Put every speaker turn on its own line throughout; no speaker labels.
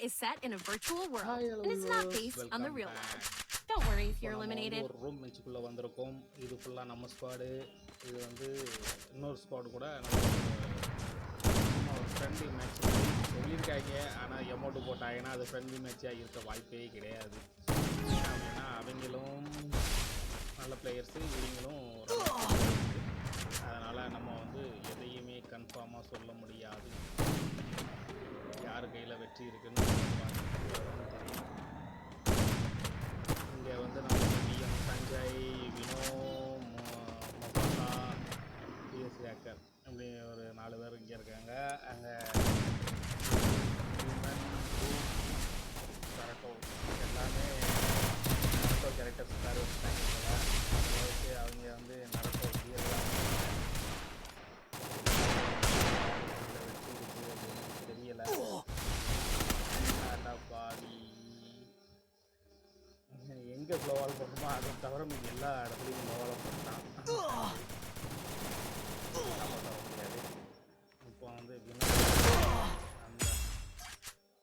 is set in a virtual world
Hi, hello
and it's not
viewers.
based on the
Welcome
real
back.
world. Don't worry if
இப்போ
you're
நம்ம வந்து
eliminated.
ஒரு room மேட்சுக்குள்ளே வந்திருக்கோம் இது ஃபுல்லாக நம்ம ஸ்குவாடு இது வந்து இன்னொரு ஸ்குவாடு கூட நம்ம சும்மா ஒரு ஃப்ரெண்ட்லி மேட்ச் சொல்லியிருக்காங்க ஆனால் எமௌண்ட்டு போட்டாங்கன்னா அது ஃப்ரெண்ட்லி மேட்சாக இருக்க வாய்ப்பே கிடையாது ஏன் அப்படின்னா அவங்களும் நல்ல பிளேயர்ஸு இவங்களும் அதனால் நம்ம வந்து எதையுமே கன்ஃபார்மாக சொல்ல முடியாது யார் கையில் வெற்றி இருக்குன்னு பார்த்து தெரியும் இங்கே வந்து நம்ம பிஎம் சஞ்சய் வினோ மொபா பிஎஸ்சி ஹேக்கர் அப்படி ஒரு நாலு பேர் இங்கே இருக்காங்க அங்கே கரெக்டோ எல்லாமே நரட்டோ கேரக்டர்ஸ் கார் வச்சுட்டாங்க போல அதை வச்சு அவங்க வந்து நரட்டோ பியர்லாம் வச்சு இருக்கு அப்படின்னு தெரியலை பாடி எங்கே ஃப்ளோவால் போட்டோமோ அதை தவிர மீது எல்லா இடத்துலையும் ஃப்ளோவால் போட்டான் முடியாது இப்போ வந்து எப்படின்னா அந்த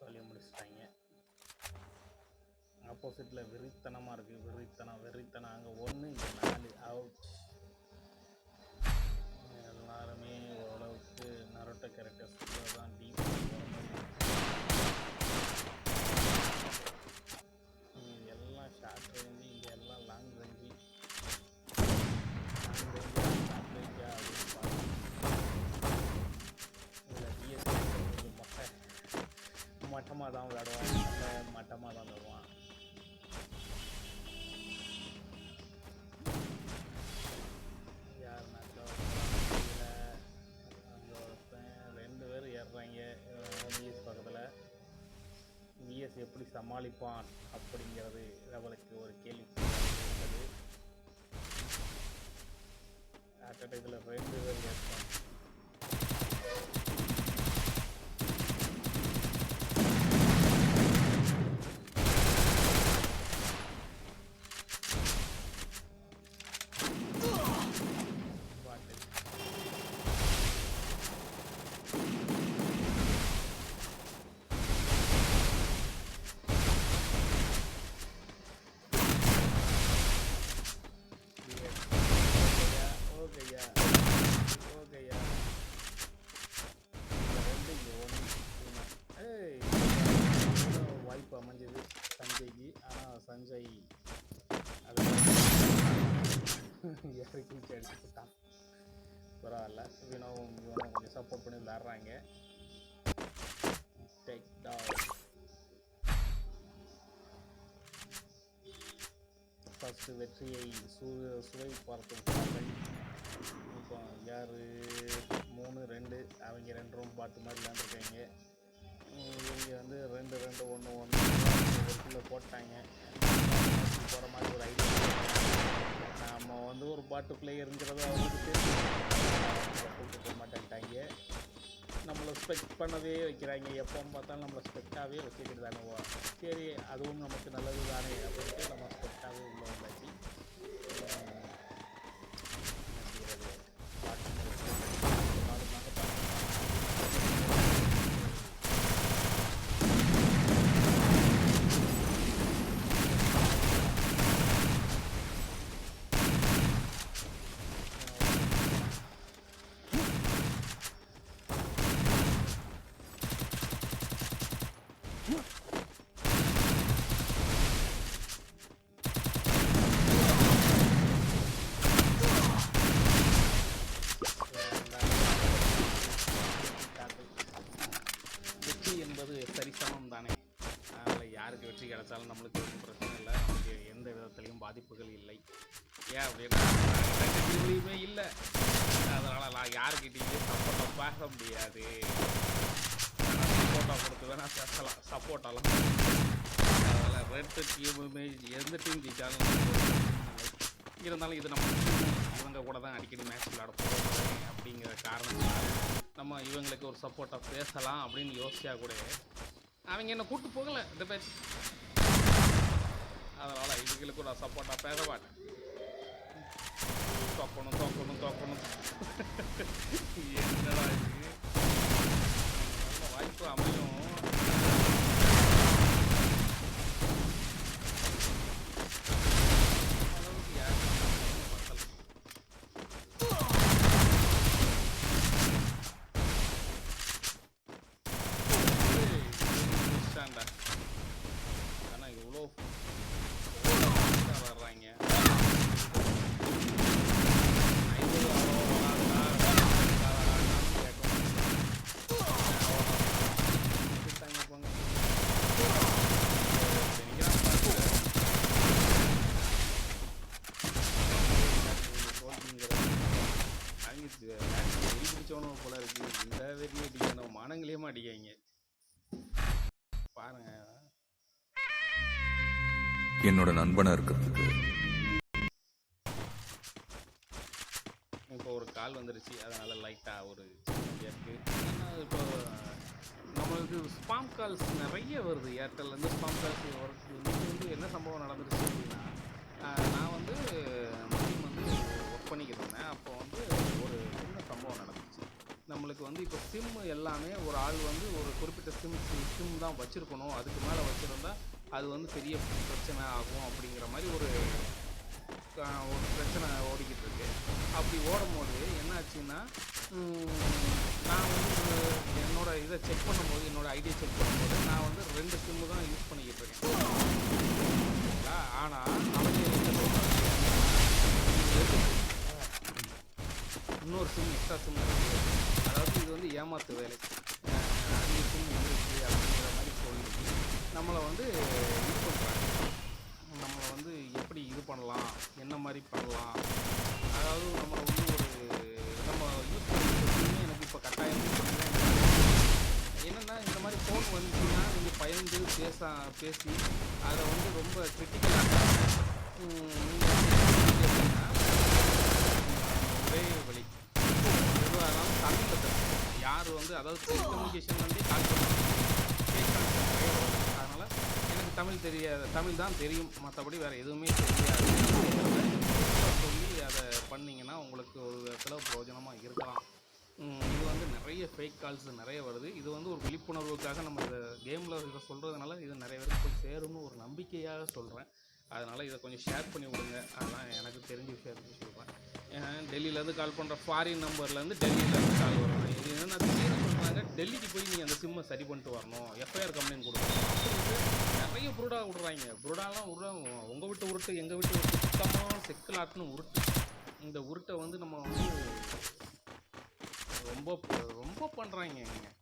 சொல்லி முடிச்சிட்டாங்க. ஆப்போசிட்டில் வெறித்தனமாக இருக்குது வெறித்தனம் வெறித்தனம். அங்கே ஒன்று இங்கே நாலு. அவுட் எல்லாருமே ஓரளவுக்கு நரோட்ட கேரக்டர்ஸ் தான் டீப் எப்படி சமாளிப்பான் அப்படிங்கிறது அவளுக்கு ஒரு கேள்வி. இருக்கிறது இதில் ரெண்டு பேர் ஏற்பான் இறக்கி அடிச்சு பரவாயில்ல. வினோவும் இவனும் கொஞ்சம் சப்போர்ட் பண்ணி விளாட்றாங்க டேக் டவுன் ஃபஸ்ட்டு வெற்றியை சு சுவை பார்த்துருக்கார்கள் இப்போ யார்? மூணு ரெண்டு. அவங்க ரெண்டு ரூம் பாட்டு மாதிரி விளாண்டுருக்காங்க இவங்க வந்து ரெண்டு ரெண்டு ஒன்று ஒன்று ஒரு போட்டாங்க. போகிற மாதிரி ஒரு ஐடியா நம்ம வந்து ஒரு பாட்டு பிளேயருங்கிறது அவங்களுக்கு கூப்பிட்டு போக மாட்டேன்ட்டாங்க. நம்மளை ஸ்பெக்ட் பண்ணவே வைக்கிறாங்க. எப்போவும் பார்த்தாலும் நம்மளை ஸ்பெக்டாகவே வச்சுக்கிட்டு தானே சரி அதுவும் நமக்கு நல்லது தானே அப்படின்ட்டு நம்ம ஸ்பெக்டாகவே எடுத்தாலும் நம்மளுக்கு ஒன்றும் பிரச்சனை இல்லை. நமக்கு எந்த விதத்துலையும் பாதிப்புகள் இல்லை. ஏன் அப்படின்னா இல்லை. அதனால் நான் யாருக்கிட்டையும் சப்போர்ட்டாக பேச முடியாது. சப்போர்ட்டாக கொடுத்து வேணால் பேசலாம். சப்போர்ட்டாலாம் அதனால் ரெண்டு டீமுமே எந்த டீம் ஜெயிச்சாலும் இருந்தாலும் இது நம்ம இவங்க கூட தான் அடிக்கடி மேட்ச் விளையாட போகிறோம் அப்படிங்கிற காரணத்தினால நம்ம இவங்களுக்கு ஒரு சப்போர்ட்டாக பேசலாம் அப்படின்னு யோசிச்சா கூட அவங்க என்னை கூப்பிட்டு போகலை. இந்த பேச்சு அதனால் இவங்களுக்கு நான் சப்போர்ட்டாக பேச மாட்டேன் தோக்கணும் தோக்கணும் தோக்கணும். என்னடா இது? நல்ல வாய்ப்பு அமையும். பயங்கரமாக அடிக்காங்க பாருங்க.
என்னோட நண்பனா இருக்கிறதுக்கு.
இப்போ ஒரு கால் வந்துருச்சு. அதனால் லைட்டாக ஒரு இருக்குது இப்போ நம்மளுக்கு ஸ்பாம் கால்ஸ் நிறைய வருது. ஏர்டெல்லேருந்து ஸ்பாம் கால்ஸ் ஒர்க் வந்து என்ன சம்பவம் நடந்துருச்சு அப்படின்னா நான் வந்து மதியம் வந்து ஒர்க் பண்ணிக்கிட்டு இருந்தேன். அப்போ வந்து நம்மளுக்கு வந்து இப்போ சிம் எல்லாமே ஒரு ஆள் வந்து ஒரு குறிப்பிட்ட சிம் சிம் தான் வச்சுருக்கணும். அதுக்கு மேலே வச்சுருந்தா அது வந்து பெரிய பிரச்சனை ஆகும் அப்படிங்கிற மாதிரி ஒரு ஒரு பிரச்சனை ஓடிக்கிட்டு இருக்கு. அப்படி ஓடும்போது என்னாச்சுன்னா நான் வந்து என்னோட இதை செக் பண்ணும்போது என்னோட ஐடியை செக் பண்ணும்போது நான் வந்து ரெண்டு சிம்மு தான் யூஸ் பண்ணிக்கிட்டு இருக்கேன். ஆனால் அவங்க என்ன இன்னொரு சிம் எக்ஸ்ட்ரா சிம் இருக்குது அதாவது இது வந்து ஏமாத்து வேலை. அஹ் அப்படிங்கிற மாதிரி சொல்லி நம்மளை வந்து இது பண்ணுறாங்க நம்மளை வந்து எப்படி இது பண்ணலாம்? என்ன மாதிரி பண்ணலாம்? அதாவது நம்ம வந்து ஒரு நம்ம யூஸ் பண்ணிட்டு எனக்கு இப்போ கட்டாயம் என்னென்னா இந்த மாதிரி ஃபோன் வந்துச்சுன்னா நீங்கள் பயந்து பேச பேசி அதை வந்து ரொம்ப கிரிட்டிக்கலாக ஒரே வழி எதுவாக இருந்தாலும் தமிழில் பேசணும் யார் வந்து அதாவது கம்யூனிகேஷன் வந்து கால் அதனால் எனக்கு தமிழ் தெரியாது தமிழ் தான் தெரியும். மற்றபடி வேறு எதுவுமே தெரியாது. சொல்லி அதை பண்ணிங்கன்னா உங்களுக்கு ஒரு விதத்தில் பிரயோஜனமாக இருக்கலாம். இது வந்து நிறைய ஃபேக் கால்ஸ் நிறைய வருது. இது வந்து ஒரு விழிப்புணர்வுக்காக நம்ம இந்த கேமில் இதை சொல்கிறதுனால இது நிறைய பேருக்கு போய் சேரும்னு ஒரு நம்பிக்கையாக சொல்கிறேன் அதனால் இதை கொஞ்சம் ஷேர் பண்ணி விடுங்க. அதெல்லாம் எனக்கு தெரிஞ்ச விஷயம் சொல்கிறேன் டெல்லியிலேருந்து கால் பண்ணுற ஃபாரின் நம்பர்லேருந்து டெல்லியிலேருந்து கால் வரும். இது நான் டெல்லிக்கு போய் நீங்கள் அந்த சிம்மை சரி பண்ணிட்டு வரணும். எஃப்ஐஆர் கம்ப்ளைண்ட் கொடுக்கணும். நிறைய புருடா விடுறாங்க. புருடாலாம் விடுற உங்கள் வீட்டு உருட்டு எங்கள் வீட்டு உருட்டு சுத்தமாக செக்கலாட்டுன்னு உருட்டு. இந்த உருட்டை வந்து நம்ம வந்து ரொம்ப ரொம்ப பண்ணுறாங்க நீங்கள்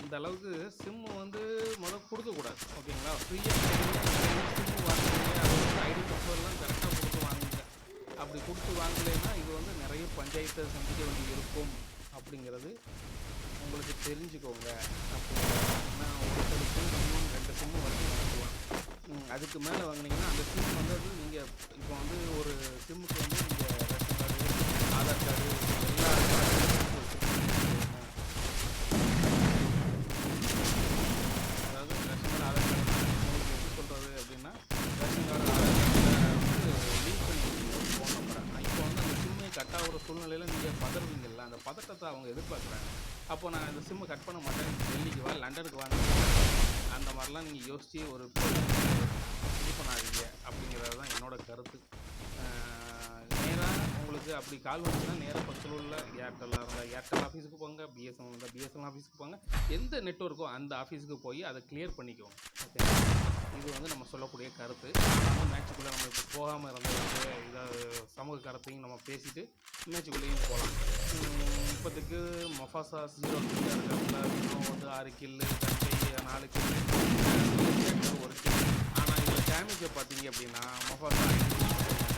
அந்த அளவுக்கு சிம்மு வந்து முதல் கொடுக்கக்கூடாது. ஓகேங்களா? ஃப்ரீயாக சிம்மு வாங்குறீங்க. அது ஐடி பாஸ்வேர்ட்லாம் கரெக்டாக கொடுத்து வாங்குங்க. அப்படி கொடுத்து வாங்கலைன்னா இது வந்து நிறைய பஞ்சாயத்தை சந்திக்க வேண்டி இருக்கும் அப்படிங்கிறது உங்களுக்கு தெரிஞ்சுக்கோங்க அப்படிங்கிறது நான் ஒரு சிம் ரெண்டு சிம்மு வந்து வாங்குவேன். அதுக்கு மேலே வாங்கினீங்கன்னா அந்த சிம் வந்து நீங்கள் இப்போ வந்து ஒரு சிம்முக்கு வந்து நீங்கள் ரேஷன் கார்டு ஆதார் கார்டு எல்லா கார்டும் வச்சுருக்கீங்க அதாவது ரேஷன் கார்டு ஆதார் கார்டு உங்களுக்கு எப்படி சொல்கிறது அப்படின்னா ரேஷன் கார்டு ஆதார் கார்டில் வந்து லிங்க் பண்ணி வச்சுக்கோங்க ஃபோன் நம்பரை இப்போ வந்து அந்த சிம்மே கட் ஆகிற சூழ்நிலையில் நீங்கள் பதறுவீங்கல்ல அந்த பதட்டத்தை அவங்க எதிர்பார்க்குறாங்க. அப்போ நான் இந்த சிம்மை கட் பண்ண மாட்டேன். டெல்லிக்கு வா லண்டனுக்கு வாங்க அந்த மாதிரிலாம் நீங்கள் யோசித்து ஒரு இது பண்ணாதீங்க அப்படிங்கிறது தான் என்னோடய கருத்து. நேராக உங்களுக்கு அப்படி கால் வந்துச்சுன்னா நேராக பக்கத்தில் உள்ள ஏர்டெல்லாக இருந்தால் ஏர்டெல் ஆஃபீஸுக்கு போங்க பிஎஸ்என்எல் இருந்தால் பிஎஸ்என்எல் ஆஃபீஸுக்கு போங்க. எந்த நெட்ஒர்க்கோ அந்த ஆஃபீஸுக்கு போய் அதை கிளியர் பண்ணிக்கோங்க. ஓகே இது வந்து நம்ம சொல்லக்கூடிய கருத்து. நம்ம மேட்சுக்குள்ளே நம்ம இப்போ போகாமல் இருந்தால் இதை சமூக கருத்தையும் நம்ம பேசிட்டு மேட்சுக்குள்ளேயும் போகலாம். இப்போதைக்கு மொஃபாசா ஜீரோ கில் இருக்காப்புல இன்னும் வந்து ஆறு கில்லு தஞ்சை நாலு கில்லு ஒரு கில் ஆனால் இதில் டேமேஜை பார்த்தீங்க அப்படின்னா மொஃபாசா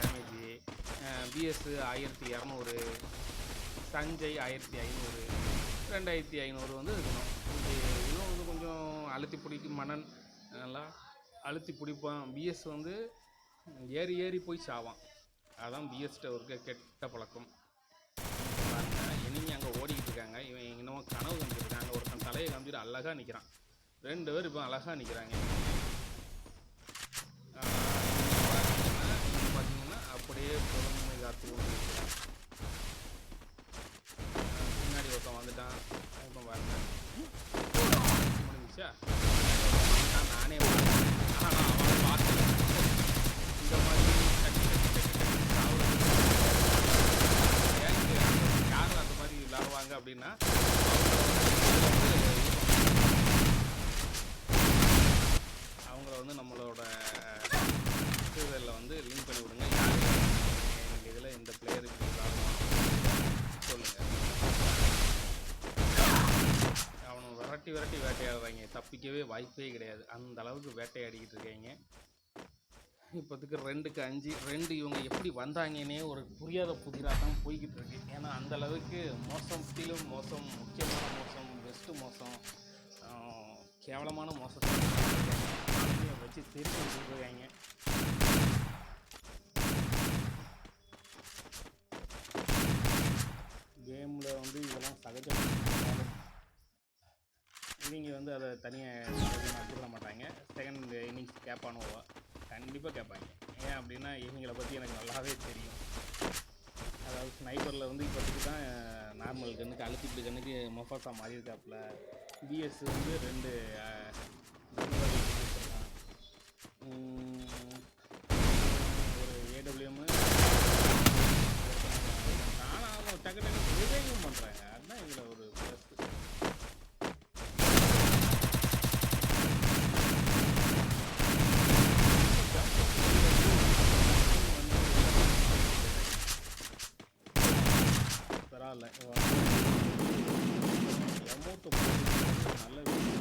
டேமேஜ் பிஎஸ் ஆயிரத்தி இரநூறு தஞ்சை ஆயிரத்தி ஐநூறு ரெண்டாயிரத்தி ஐநூறு வந்து இருக்கணும். இன்னும் வந்து கொஞ்சம் அழுத்தி பிடிக்கும் மணன் நல்லா அழுத்தி பிடிப்பான். பிஎஸ் வந்து ஏறி ஏறி போய் சாவான். அதான் பிஎஸ்கிட்ட இருக்க கெட்ட பழக்கம். இருக்காங்க இவன் இன்னமும் கனவு கண்டுருக்காங்க ஒருத்தன் தலையை காமிச்சிட்டு அழகாக நிற்கிறான் ரெண்டு பேர் இப்போ அழகாக நிற்கிறாங்க பார்த்தீங்கன்னா அப்படியே பொறுமை காத்து கொண்டு பின்னாடி ஒருத்தன் வந்துட்டான். இப்போ பாருங்க முடிஞ்சிச்சா? நானே ஆனால் நான் அவனை இந்த மாதிரி டக்கு டக்கு டக்கு டக்கு சாவுறது ஏன்னு யார் அந்த மாதிரி விளாடுவாங்க அப்படின்னா அவங்கள வந்து நம்மளோட சீரியலில் வந்து லிங்க் பண்ணி விடுங்க. எங்கள் இதில் இந்த பிளேயர் இப்படி சொல்லுங்கள் அவனை விரட்டி விரட்டி வேட்டையாடுறாங்க. தப்பிக்கவே வாய்ப்பே கிடையாது. அந்த அளவுக்கு வேட்டையாடிக்கிட்டு இருக்காங்க. இப்போதுக்கு ரெண்டுக்கு அஞ்சு ரெண்டு இவங்க எப்படி வந்தாங்கன்னே ஒரு புரியாத புதிராக தான் போய்கிட்டு இருக்கு. ஏன்னா அந்த அளவுக்கு மோசம் மோசத்திலும் மோசம் முக்கியமான மோசம் பெஸ்ட்டு மோசம் கேவலமான மோசத்தை வச்சு திருப்பி வந்துருக்காங்க கேமில் வந்து இதெல்லாம் சகஜம் இவங்க வந்து அதை தனியாக நடத்திக்கிட மாட்டாங்க. செகண்ட் இன்னிங்ஸ் கேப் ஆனுவா கண்டிப்பாக கேட்பாங்க ஏன் அப்படின்னா இவங்களை பற்றி எனக்கு நல்லாவே தெரியும். அதாவது ஸ்னைப்பரில் வந்து இப்போதைக்கு தான் நார்மல் கண்ணுக்கு அழுத்திட்டு கண்ணுக்கு மொஃபாசா மாறி இருக்காப்புல பிஎஸ் வந்து ரெண்டு ஒரு ஏடபிள்யூஎம்மு ஆனால் டக்கு டக்கு ரிவைவும் பண்ணுறாங்க அதுதான் இதில் ஒரு ப்ளஸ் பரவாயில்ல எமௌண்ட் நல்ல விஷயம்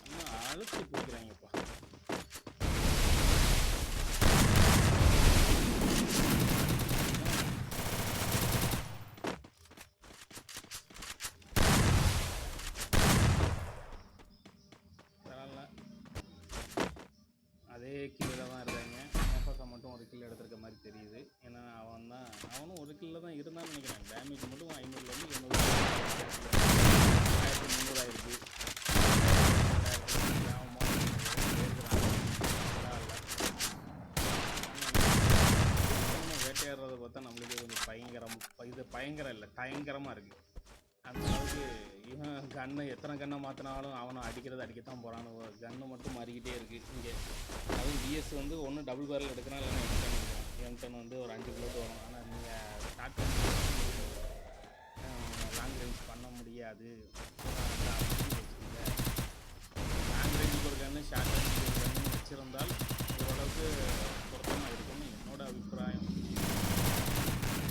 இன்னும் அழுத்தி பிடிக்கிறாங்கப்பா பரவாயில்ல அதே கீழே தான் இருக்காங்க மொஃபாசா மட்டும் ஒரு கில் எடுத்திருக்க மாதிரி தெரியுது ஏன்னா அவன் தான் அவனும் ஒரு கில்ல தான் இருந்தான்னு நினைக்கிறேன் டேமேஜ் மட்டும் ஐநூறுலேருந்து எண்ணூறு ஆயிரத்தி முந்நூறாயிருக்கு அவன் மாதிரி இருக்கிறான். பரவாயில்ல. ஆனா, வேட்டையாடுறத பார்த்தா நம்மளுக்கு கொஞ்சம் பயங்கரம் இது பயங்கரம் இல்லை பயங்கரமாக இருக்குது அந்த அளவுக்கு இவன் கண்ணை எத்தனை கண்ணை மாற்றினாலும் அவனை அடிக்கிறது அடிக்கத்தான் போகிறான் கன்று மட்டும் மாறிக்கிட்டே இருக்குது இங்கே. அதுவும் பிஎஸ் வந்து ஒன்று டபுள் பேரல் எடுக்கிறான் இல்லைன்னா எம்டன் எடுக்கிறான் எம்டன் வந்து ஒரு அஞ்சு புல்லட் வரும். ஆனால் நீங்கள் ஸ்டார்ட் பண்ணி லாங் ரேஞ்ச் பண்ண முடியாது லாங் ரேஞ்சுக்கு ஒரு கன்று ஷார்ட் ரேஞ்சுக்கு ஒரு கன்று வச்சுருந்தால் ஓரளவுக்கு பொருத்தமாக இருக்கும்னு என்னோட அபிப்பிராயம்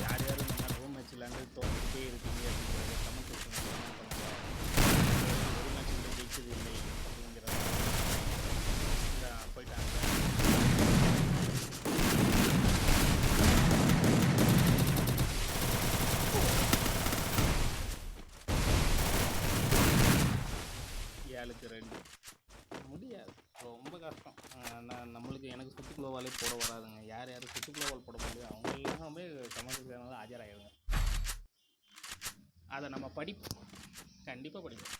யார் யார் இந்த மாதிரி ரூம் மேட்ச் விளாண்டு தோத்துக்கிட்டே இருக்கீங்க அப்படிங்கிறத கமெண்ட் செக்ஷனில் கமெண்ட் பண்ணுங்கள் ஒரு மேட்ச் கூட ஜெயிச்சது இல்லை அப்படிங்கிறத இந்த போயிட்டாங்க ஏழுக்கு ரெண்டு முடியாது. ரொம்ப கஷ்டம். நான் நம்மளுக்கு எனக்கு சுத்து குளோவாலே போட வராதுங்க. யார் யார் சுத்து குளோவால் போட முடியும் அவங்க எல்லாமே கமெண்ட் சேனலில் ஆஜராகிடுங்க அதை நம்ம படிப்போம். கண்டிப்பாக படிப்போம்.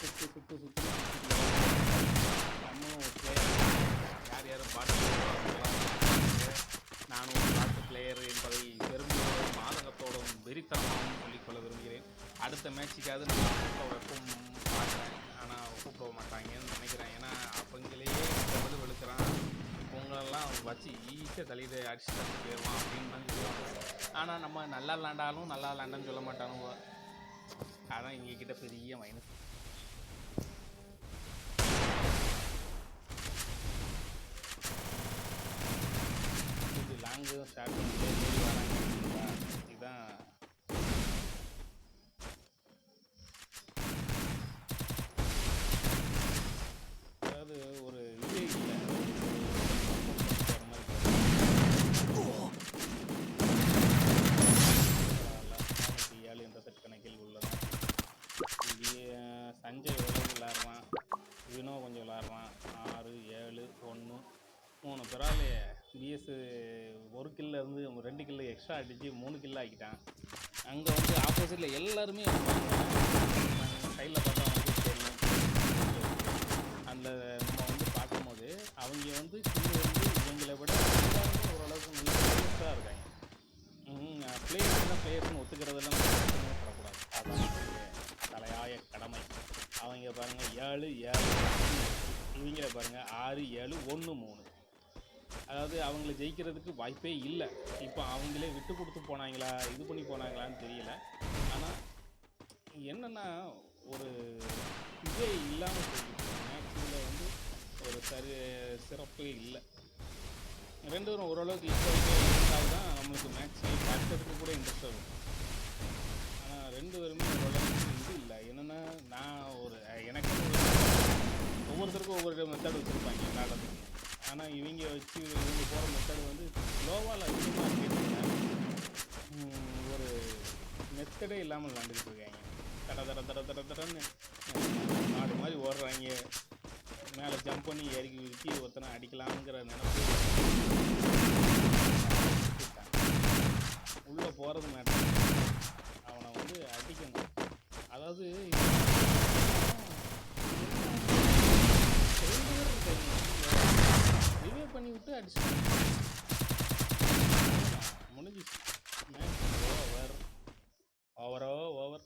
சுத்து சுத்து சுத்து நம்மளும் ஒரு பிளேயர் யார் யார் பாட்டு நான் ஒரு பாட்டு பிளேயர் என்பதை பெருமையோடும் ஆதங்கத்தோடும் வெறித்தனமாகவும் விரும்புகிறேன் அடுத்த மேட்சுக்காவது நான் கூப்பிட வைப்போம் பார்க்குறேன். ஆனால் கூப்பிட மாட்டாங்கன்னு நினைக்கிறேன். ஏன்னா அவங்களே டபுள் வெளுக்கிறான் இவங்களெல்லாம் வச்சு ஈஸியாக தலையிட அடிச்சு போயிடுவான் அப்படின்னு தான் சொல்லுவாங்க ஆனால் நம்ம நல்லா விளாண்டாலும் நல்லா விளாண்டான்னு சொல்ல மாட்டானுங்க. அதான் எங்ககிட்ட பெரிய மைனஸ் இது லாங்கு ஸ்டார்ட் பண்ணிட்டு ஏறி வராங்க இல்லைங்களா? இதுதான் அதாவது ஒரு இதே இல்லை ஏழு என்ற செட் கணக்கில் உள்ளது இங்கே சஞ்சய் எவ்வளோ விளாட்றான் வினோ கொஞ்சம் விளாட்றான் ஆறு ஏழு ஒன்று மூணு பிறாலே பிஎஸ் ஒரு கில்ல இருந்து ரெண்டு கில்ல எக்ஸ்ட்ரா அடித்து மூணு கில்ல ஆக்கிட்டான். அங்கே வந்து ஆப்போசிட்டில் எல்லாருமே சைடில் பார்த்தா வந்து தெரியும் அந்த நம்ம வந்து பார்க்கும்போது அவங்க வந்து கில்லு வந்து இவங்களை விட எல்லாருமே ஓரளவுக்கு நல்ல பெருசாக இருக்காங்க பிளேயர்ஸ் தான் பிளேயர்ஸ்னு ஒத்துக்கிறதெல்லாம் பிரச்சனையே படக்கூடாது அதான் நம்மளுடைய தலையாய கடமை அவங்க பாருங்க ஏழு ஏழு இவங்கள பாருங்க ஆறு ஏழு ஒன்று மூணு அதாவது அவங்கள ஜெயிக்கிறதுக்கு வாய்ப்பே இல்லை. இப்போ அவங்களே விட்டு கொடுத்து போனாங்களா இது பண்ணி போனாங்களான்னு தெரியல. ஆனால் என்னென்னா ஒரு இதே இல்லாமல் போயிட்டு மேக்ஸில் வந்து ஒரு சரி சிறப்பே இல்லை. ரெண்டு பேரும் ஓரளவுக்கு ஈக்குவலிட்டி இருந்தால் தான் நம்மளுக்கு மேக்ஸ் பார்க்கறதுக்கு கூட இன்ட்ரெஸ்ட் ஆகும். ஆனால் ரெண்டு பேருமே ஓரளவுக்கு இது இல்லை. என்னென்னா நான் ஒரு எனக்கு ஒவ்வொருத்தருக்கும் ஒவ்வொரு மெத்தட் வச்சுருப்பாங்க விளாட்றதுக்கு ஆனால் இவங்க வச்சு இவங்க போகிற மெத்தடு வந்து லோவாவில் அதிகமாக இருக்கிறதுனால ஒரு மெத்தடே இல்லாமல் விளாண்டுக்கிட்டு இருக்காங்க. தட தட தட தட தடன்னு மாடு மாதிரி ஓடுறாங்க. மேலே ஜம்ப் பண்ணி இறக்கி ஊற்றி ஒருத்தனை அடிக்கலாங்கிற நினைப்பு உள்ளே போகிறது மேட்டர் அவனை வந்து அடிக்கணும். அதாவது ரிவே பண்ணி விட்டு அடிச்சு. முடிஞ்சிச்சு. மேட்ச் ஓவர் அவரோ ஓவர்